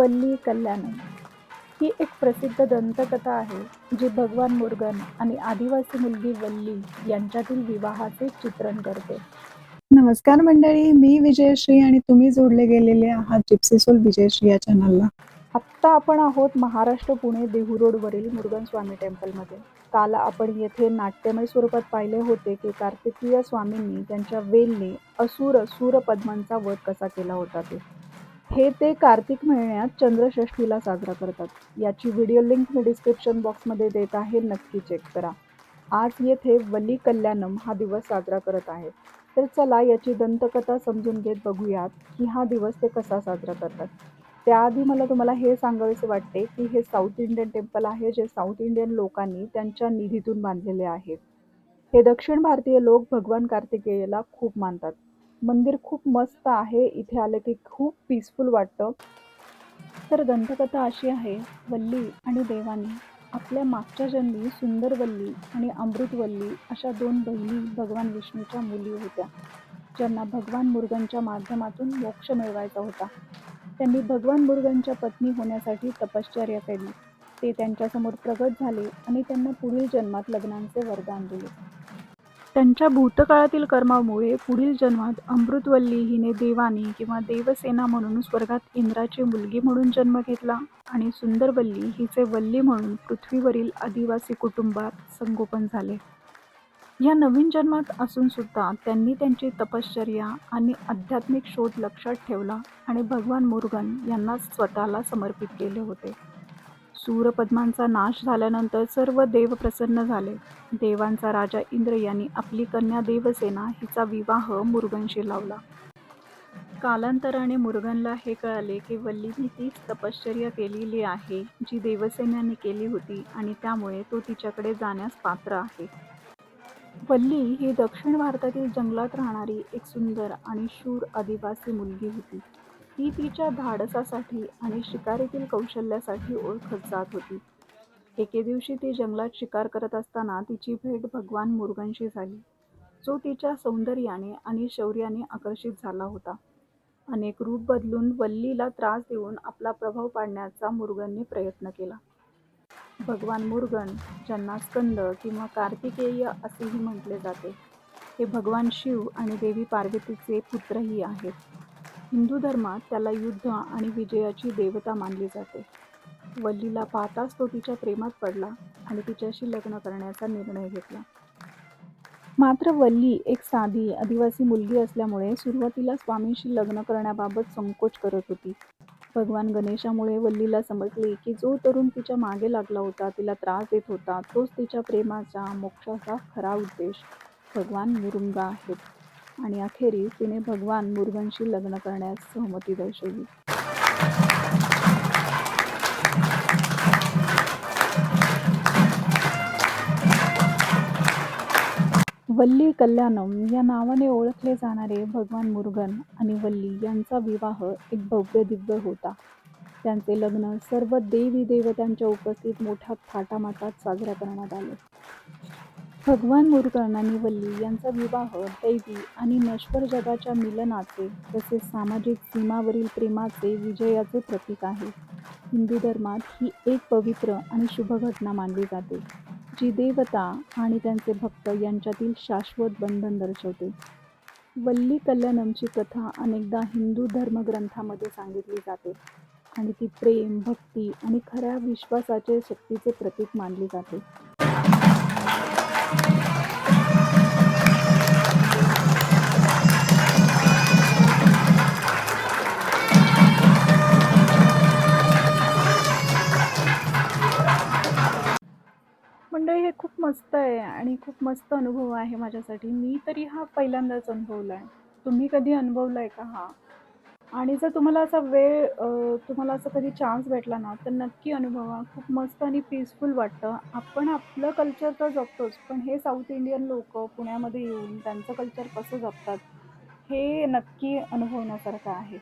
वल्ली कल्याणम ही एक प्रसिद्ध दंतकथा आहे जी भगवान मुर्गन आणि आदिवासी मुलगी वल्ली यांच्यातील विवाहाचे चित्रण करते. नमस्कार मंडळी मी विजयश्री आणि तुम्ही जोडले गेलेले आहात जिप्सी सोल विजयश्री या चॅनलला आत्ता आपण आहोत महाराष्ट्र पुणे देहू रोडवरील मुरुगन स्वामी टेम्पलमध्ये काल आपण येथे नाट्यमय स्वरूपात पाहिले होते की कार्तिकीय स्वामींनी त्यांच्या वेलने असुर सूरपद्मांचा वध कसा केला होता ते. हे ते कार्तिक महिन्यात चंद्रषष्ठीला साजरा करतात. याची व्हिडिओ लिंक मी डिस्क्रिप्शन बॉक्समध्ये देत आहे नक्की चेक करा. आज येथे वली कल्याणम हा दिवस साजरा करत आहे. तर चला याची दंतकथा समजून घेत बघूयात की हा दिवस ते कसा साजरा करतात. त्याआधी मला तुम्हाला हे सांगावेसे वाटते की हे साऊथ इंडियन टेम्पल आहे जे साऊथ इंडियन लोकांनी त्यांच्या निधीतून बांधलेले आहे. हे दक्षिण भारतीय लोक भगवान कार्तिकेयला खूप मानतात. मंदिर खूप मस्त आहे. इथे आले की खूप पीसफुल वाटतं. तर दंतकथा अशी आहे वल्ली आणि देवानी. आपल्या मागच्या जन्मी सुंदरवल्ली आणि अमृतवल्ली अशा दोन बहिणी भगवान विष्णूच्या मुली होत्या. ज्यांना भगवान मुर्गनच्या माध्यमातून मोक्ष मिळवायचा होता. त्यांनी भगवान मुर्गनच्या पत्नी होण्यासाठी तपश्चर्या केली. ते त्यांच्यासमोर प्रगट झाले आणि त्यांना पुढील जन्मात लग्नांचे वरदान दिले. त्यांच्या भूतकाळातील कर्मामुळे पुढील जन्मात अमृतवल्ली हिने देवानी किंवा देवसेना म्हणून स्वर्गात इंद्राची मुलगी म्हणून जन्म घेतला आणि सुंदरवल्ली हिचे वल्ली म्हणून पृथ्वीवरील आदिवासी कुटुंबात संगोपन झाले. या नवीन जन्मात असून सुद्धा त्यांनी त्यांची तपश्चर्या आणि आध्यात्मिक शोध लक्षात ठेवला आणि भगवान मुरुगन यांना स्वतःला समर्पित केले होते. सूरपद्मांचा नाश झाल्यानंतर सर्व देव प्रसन्न झाले. देवांचा राजा इंद्र यांनी आपली कन्या देवसेना हिचा विवाह मुरुगनशी लावला. कालांतराने मुरुगनला हे कळाले की वल्लीने तीच तपश्चर्या केलेली आहे जी देवसेनाने केली होती आणि त्यामुळे तो तिच्याकडे जाण्यास पात्र आहे. वल्ली ही दक्षिण भारतातील जंगलात राहणारी एक सुंदर आणि शूर आदिवासी मुलगी होती. ती तिच्या धाडसासाठी आणि शिकारीतील कौशल्यासाठी ओळखत जात होती. एके दिवशी ती जंगलात शिकार करत असताना तिची भेट भगवान मुर्गनशी झाली. जो तिच्या सौंदर्याने आणि शौर्याने आकर्षित झाला होता. अनेक रूप बदलून वल्लीला त्रास देऊन आपला प्रभाव पाडण्याचा मुर्गनने प्रयत्न केला. भगवान मुर्गन ज्यांना स्कंद किंवा कार्तिकेय असेही म्हटले जाते हे भगवान शिव आणि देवी पार्वतीचे पुत्रही आहेत. हिंदू धर्मात त्याला युद्ध आणि विजयाची देवता मानली जाते. वल्लीला पाहताच तो तिच्या प्रेमात पडला आणि तिच्याशी लग्न करण्याचा निर्णय घेतला. मात्र वल्ली एक साधी आदिवासी मुलगी असल्यामुळे सुरुवातीला स्वामींशी लग्न करण्याबाबत संकोच करत होती. भगवान गणेशामुळे वल्लीला समजले की जो तरुण तिच्यामागे लागला होता तिला त्रास देत होता तोच तिच्या प्रेमाचा मोक्षाचा खरा उद्देश भगवान मुरुंगा आहेत. आणि अखेरीस तिने भगवान मुर्गनशी लग्न करण्यास सहमती दर्शवली. वल्ली कल्याणम या नावाने ओळखले जाणारे भगवान मुर्गन आणि वल्ली यांचा विवाह एक भव्य दिव्य होता. त्यांचे लग्न सर्व देवी देवतांच्या उपस्थित मोठ्या थाटामाटात साजरा करण्यात आले. भगवान मुरुगन आणि वल्ली यांचा विवाह दैवी आणि नश्वर जगाच्या मिलनाचे तसेच सामाजिक सीमावरील प्रेमाचे विजयाचे प्रतीक आहे. हिंदू धर्मात ही एक पवित्र आणि शुभ घटना मानली जाते जी देवता आणि त्यांचे भक्त यांच्यातील शाश्वत बंधन दर्शवते. वल्ली कल्याणमची कथा अनेकदा हिंदू धर्मग्रंथामध्ये सांगितली जाते आणि ती प्रेम भक्ती आणि खऱ्या विश्वासाचे शक्तीचे प्रतीक मानली जाते. खूप मस्त आहे आणि खूप मस्त अनुभव आहे माझ्यासाठी. मी तरी हा पहिल्यांदाच अनुभवला आहे तुम्ही कधी अनुभवला आहे का हा? आणि जर तुम्हाला असा वेळ तुम्हाला असा कधी चान्स भेटला ना तर नक्की अनुभवा. खूप मस्त आणि पीसफुल वाटतं. आपण आपलं कल्चर तर जपतोच पण हे साऊथ इंडियन लोक पुण्यामध्ये येऊन त्यांचं कल्चर कसं जपतात हे नक्की अनुभवण्यासारखं आहे.